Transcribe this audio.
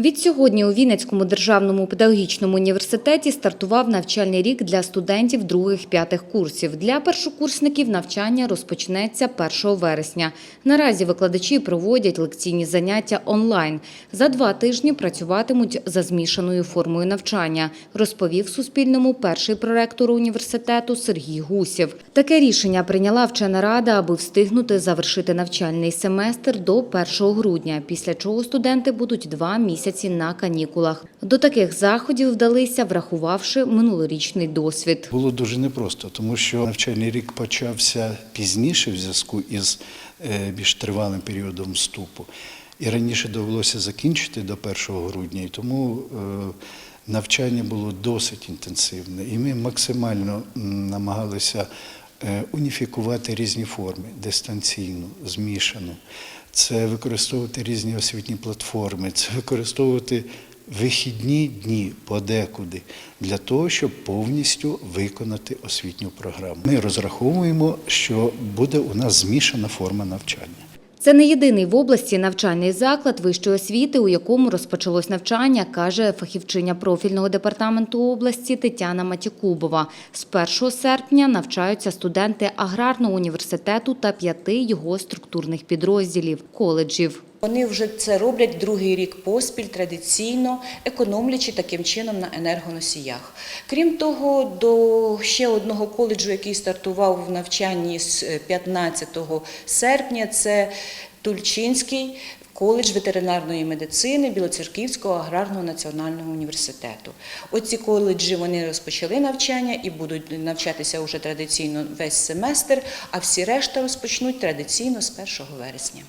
Відсьогодні у Вінницькому державному педагогічному університеті стартував навчальний рік для студентів других-п'ятих курсів. Для першокурсників навчання розпочнеться 1 вересня. Наразі викладачі проводять лекційні заняття онлайн. За два тижні працюватимуть за змішаною формою навчання, розповів Суспільному перший проректор університету Сергій Гусєв. Таке рішення прийняла вчена рада, аби встигнути завершити навчальний семестр до 1 грудня, після чого студенти будуть два місяці на канікулах. До таких заходів вдалися, врахувавши минулорічний досвід. Було дуже непросто, тому що навчальний рік почався пізніше в зв'язку із е, більш тривалим періодом вступу. І раніше довелося закінчити до 1 грудня, і тому е, навчання було досить інтенсивне. І ми максимально намагалися уніфікувати різні форми дистанційну, змішану. Це використовувати різні освітні платформи, це використовувати вихідні дні подекуди для того, щоб повністю виконати освітню програму. Ми розраховуємо, що буде у нас змішана форма навчання. Це не єдиний в області навчальний заклад вищої освіти, у якому розпочалось навчання, каже фахівчиня профільного департаменту області Тетяна Матікубова. З 1 серпня навчаються студенти аграрного університету та п'яти його структурних підрозділів коледжів. Вони вже це роблять другий рік поспіль традиційно, економлячи таким чином на енергоносіях. Крім того, до ще одного коледжу, який стартував в навчанні з 15 серпня, це Тульчинський коледж ветеринарної медицини Білоцерківського аграрного національного університету. Оці коледжі вони розпочали навчання і будуть навчатися вже традиційно весь семестр, а всі решта розпочнуть традиційно з 1 вересня.